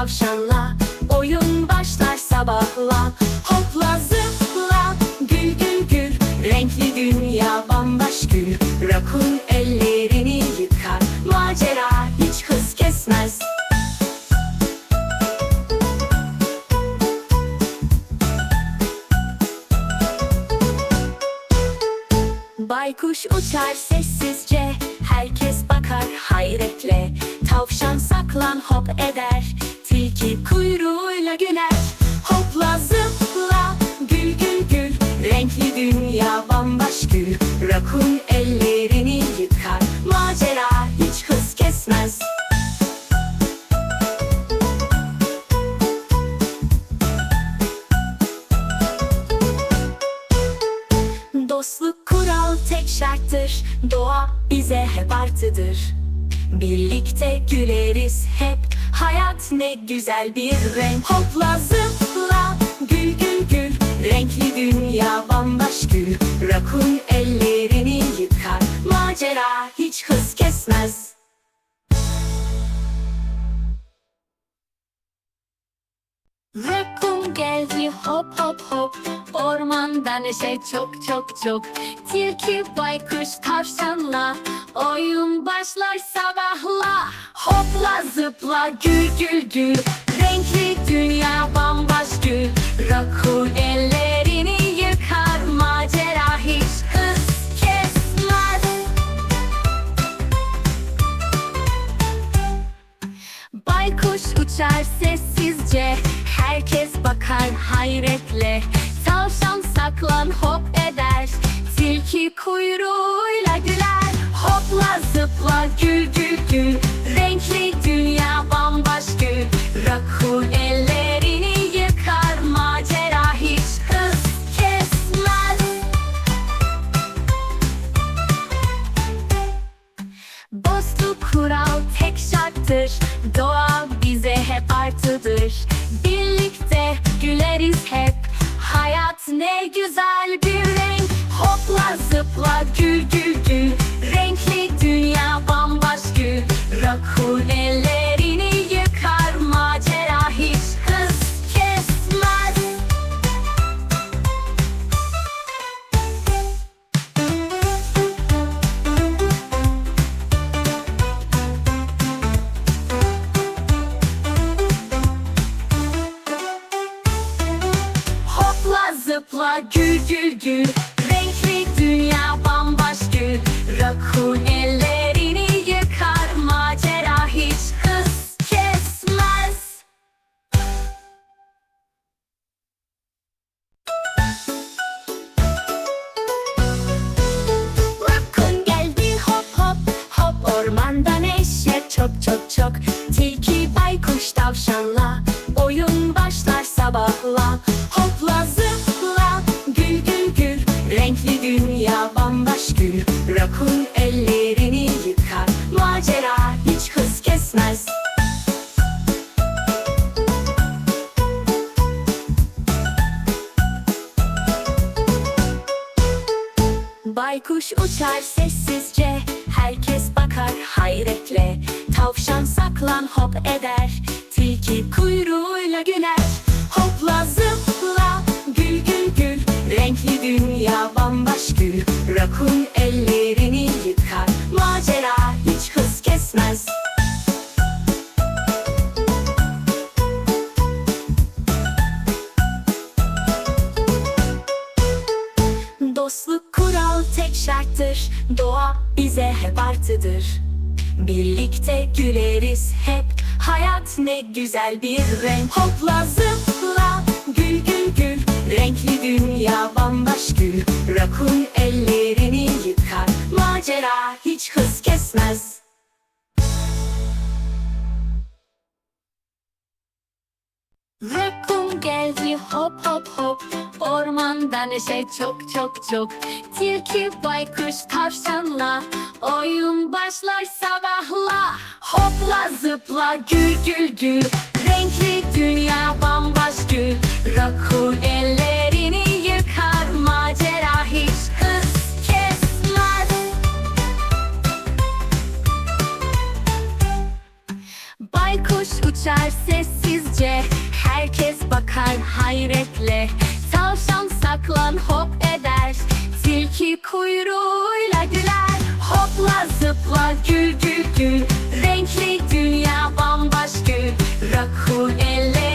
tavşanla. Oyun başlar sabahla. Hopla zıpla. Gül gül gül. Renkli dünya bambaşka Rakun ellerini yıkar. Macera hiç hız kesmez. Baykuş uçar sessizce. Herkes bakar hayretle. Tavşan saklan hop eder Tilki kuyruğuyla güler. Hopla zıpla gül gül gül. Renkli dünya bambaşka Rakun ellerini yıkar. Macera hiç hız kesmez. Dostluk kural tek şarttır. Doğa bize hep artıdır. Birlikte güleriz hep Ne güzel bir renk. Hopla zıpla gül gül gül. Renkli dünya bambaşka Rakun ellerini yıkar. Macera hiç hız kesmez. Rakun geldi hop hop hop Ormanda neşe çok çok çok. Tilki baykuş tavşanla Oyun başlar sabahla. Hopla zıpla gül gül gül. Renkli dünya bambaşka. Rakun ellerini gül gül gül. Renkli dünya bambaşka Rakun ellerini yıkar Macera hiç hız kesmez. Dostluk kural tek şarttır. Doğa bize hep artıdır. Birlikte güleriz hep. Hayat ne güzel bir renk. Hopla zıpla gül gül gül gül gül gül. Renkli dünya bambaşka. Rakun eder. Tilki kuyruğuyla güler Hopla zıpla gül gül gül. Renkli dünya bambaşka Rakun ellerini yıkar. Macera hiç hız kesmez. Dostluk kural tek şarttır. Doğa bize hep artıdır. Birlikte güleriz hep Hayat ne güzel bir renk. Hopla zıpla gül gül gül. Renkli dünya bambaşka Rakun ellerini yıkar. Macera hiç hız kesmez. Rakun geldi hop hop hop Ormanda neşe çok çok çok. Tilki baykuş tavşanla Oyun başlar sabahla. Hopla zıpla gül gül gül. Renkli dünya bambaşka Rakun ellerini yıkar Macera hiç hız kesmez. Baykuş uçar sessiz bakar hayretle Tavşan saklan hop eder. Tilki kuyruğuyla güler Hopla zıpla gül gül gül. Renkli dünya bambaşka Rakun ellerini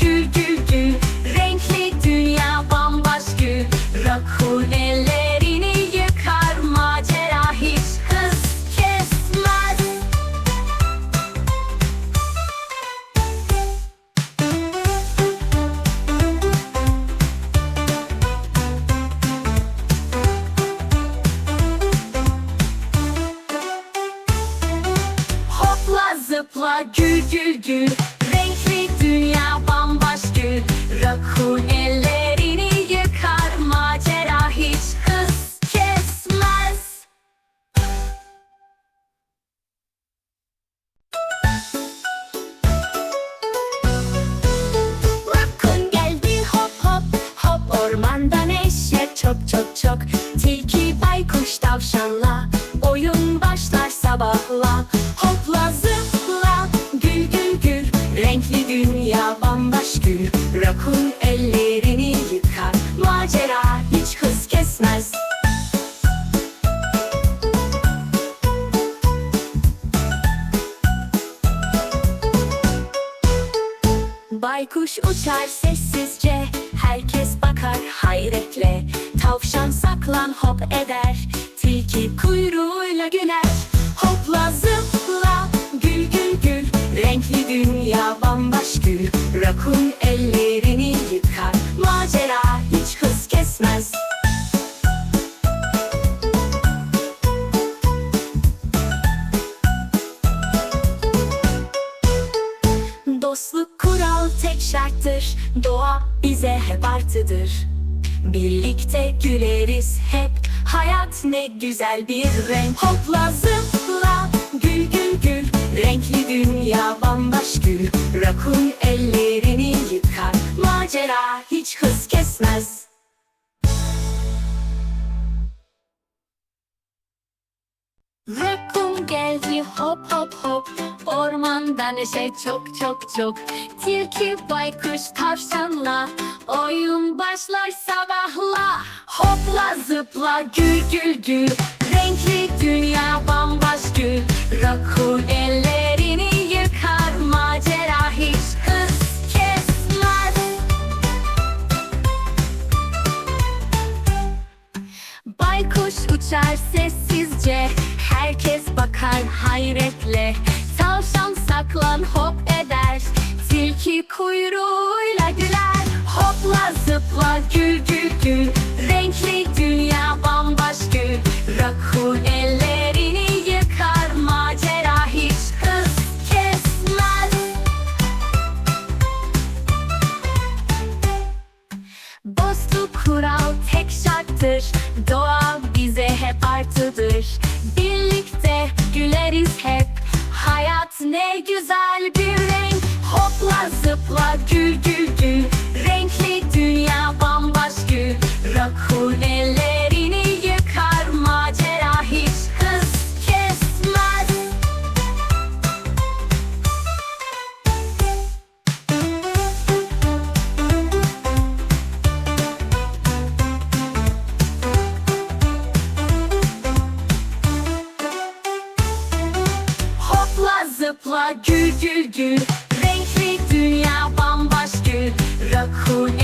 gül gül gül Renkli dünya bambaşka Rakun ellerini yıkar Macera hiç kesmez. Hopla zıpla gül gül gül sabahla. Hopla zıpla gül gül gül. Renkli dünya bambaşka Rakun ellerini yıkar. Macera hiç hız kesmez. Baykuş uçar sessizce Herkes bakar hayretle. Tavşan saklan hop eder. Tilki kuyruğuyla güler dünya bambaşka Rakun ellerini yıkar. Macera hiç hız kesmez. Dostluk kural tek şarttır. Doğa bize hep artıdır. Birlikte güleriz hep. Hayat ne güzel bir renk. Hopla zıpla Renkli dünya bambaşka Rakun ellerini yıkar. Macera hiç hız kesmez. Rakun geldi hop hop hop. Ormanda neşe çok çok çok. Tilki baykuş tavşanla Oyun başlar sabahla. Hopla zıpla gül gül gül. Renkli dünya bambaşka Tilki kuyruğuyla güler Hopla zıpla gül gül gül. Renkli dünya bambaşka Rakun ellerini yıkar Macera hiç hız kesmez. Dostluk kural tek şarttır Zıpla gül gül gül. Renkli dünya bambaşka. Rakun